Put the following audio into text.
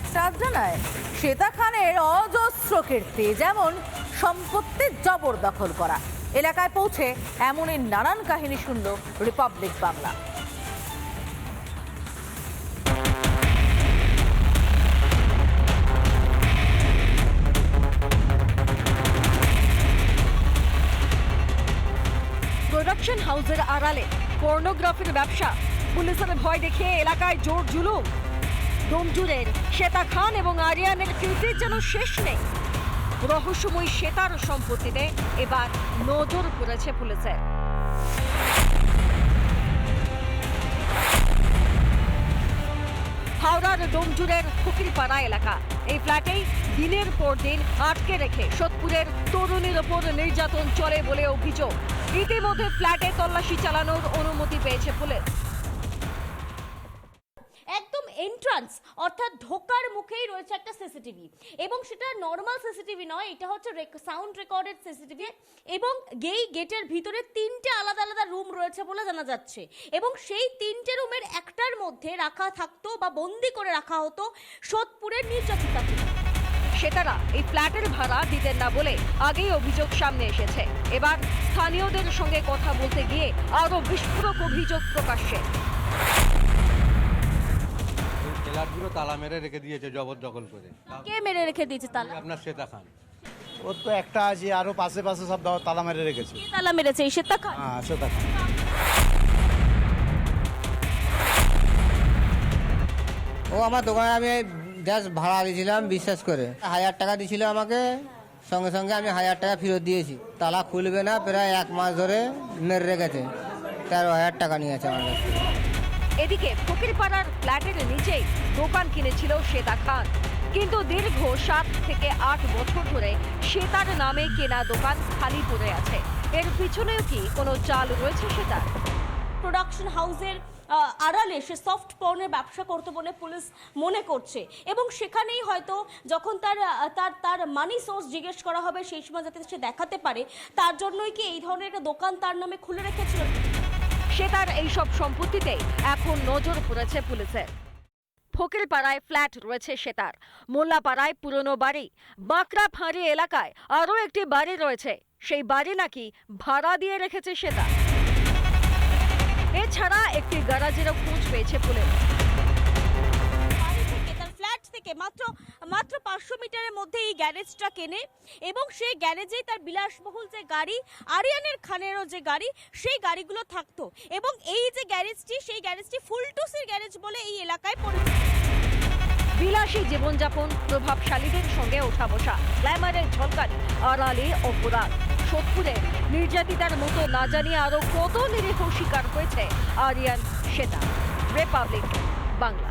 একটা আধটা নয় শ্বেতা খানের অজস্র কীর্তি, যেমন সম্পত্তির জবরদখল করা। এলাকায় পৌঁছে এমনই নানান কাহিনী শুনল রিপাবলিক বাংলা। প্রোডাকশন হাউসের আড়ালে পর্নোগ্রাফির ব্যবসা। পুলিশের ভয় দেখিয়ে এলাকায় জোর জুলুম। ডোমজুরের শ্বেতা খান এবং আরিয়ানের কীর্তির যেন শেষ নেই। রহস্যময় শ্বেতার সম্পত্তিতে এবার নজর পড়েছে পুলিশের। হাওড়ার ডোমজুরের ফকিরপাড়া এলাকা। এই ফ্ল্যাটেই দিনের পর দিন আটকে রেখে সোদপুরের তরুণীর ওপর নির্যাতন চলে বলে অভিযোগ। ইতিমধ্যে ফ্ল্যাটে তল্লাশি চালানোর অনুমতি পেয়েছে পুলিশ। এন্ট্রান্স অর্থাৎ ঢোকার মুখেই রয়েছে একটা সিসিটিভি এবং সেটা নর্মাল সিসিটিভি নয়, এটা হচ্ছে সাউন্ড রেকর্ডেড সিসিটিভি এবং গেই গেটের ভিতরে তিনটে আলাদা আলাদা রুম রয়েছে বলে জানা যাচ্ছে। এবং সেই তিনটে রুমের একটার মধ্যে রাখা থাকতো বা বন্দি করে রাখা হতো সোদপুরের নির্যাতিতাকে সেতারা এই ফ্ল্যাটের ভাড়া দিতেন না বলে আগেই অভিযোগ সামনে এসেছে। এবার স্থানীয়দের সঙ্গে কথা বলতে গিয়ে আরও বিস্ফোরক অভিযোগ প্রকাশ্যে। ফ্ল্যাটগুলো তালা মেরে রেখে দিয়েছে জবরদখল করে। কে মেরে রেখে দিয়েছে তালা? আপনার শ্বেতা খান। ওর তো একটা আছে আরও পাশে পাশে সব তালা মেরে রেখেছে। কে তালা মেরেছে? এই শ্বেতা খান? হ্যাঁ সেটা ও আমার দোকানে আমি গ্যাস ভাড়া দিয়েছিলাম বিশ্বাস করে। হাজার টাকা দিয়েছিল আমাকে সঙ্গে সঙ্গে আমি হাজার টাকা ফেরত দিয়েছি। তালা খুলবে না প্রায় এক মাস ধরে মেরে রেখেছে। তেরো হাজার টাকা নিয়েছে আমার কাছ। এদিকে ফকিরপাড়ার ফ্ল্যাটের নিচেই দোকান কিনেছিল শ্বেতা খান। কিন্তু দীর্ঘ সাত থেকে আট বছর ধরে শ্বেতার নামে কেনা দোকান খালি পড়ে আছে। এর পিছনেও কি কোনো চাল রয়েছে সেটার প্রোডাকশন হাউসের আড়ালে সে সফট পর্নের ব্যবসা করতে বলে পুলিশ মনে করছে। এবং সেখানেই হয়তো যখন তার তার তার মানি সোর্স জিজ্ঞেস করা হবে, সেই সময় যাতে সে দেখাতে পারে, তার জন্যই কি এই ধরনের একটা দোকান তার নামে খুলে রেখেছিল? শ্বেতার এইসব সম্পত্তিতে এখন নজর পড়েছে পুলিশের। ফকিরপাড়ায় ফ্ল্যাট রয়েছে শ্বেতার মোল্লাপাড়ায় পুরনো বাড়ি। বাঁকড়া ফাঁড়ি এলাকায় আরও একটি বাড়ি রয়েছে। সেই বাড়ি নাকি ভাড়া দিয়ে রেখেছে শ্বেতা এছাড়া একটি গ্যারাজেরও খোঁজ পেয়েছে পুলিশ। তার ফ্ল্যাট থেকে মাত্র মাত্র পাঁচশো মিটারের মধ্যে এই গ্যারেজটা কেনে এবং সেই গ্যারেজেই তার বিলাসবহুল যে গাড়ি, আরিয়ানের খানেরও যে গাড়ি, সেই গাড়িগুলো থাকতো। এবং এই যে গ্যারেজটি, সেই গ্যারেজটি ফুলটুসির গ্যারেজ বলে এই এলাকায় পরিচিত বিলাসী জীবনযাপন প্রভাবশালীদের সঙ্গে ওঠা বসা, গ্ল্যামারের ঝলকানি, আড়ালে অপরাধ। সোদপুরের নির্যাতিতার মতো না জানিয়ে আরও কত নিরীহ শিকার হয়েছে আরিয়ান শ্বেতা রিপাবলিক বাংলা।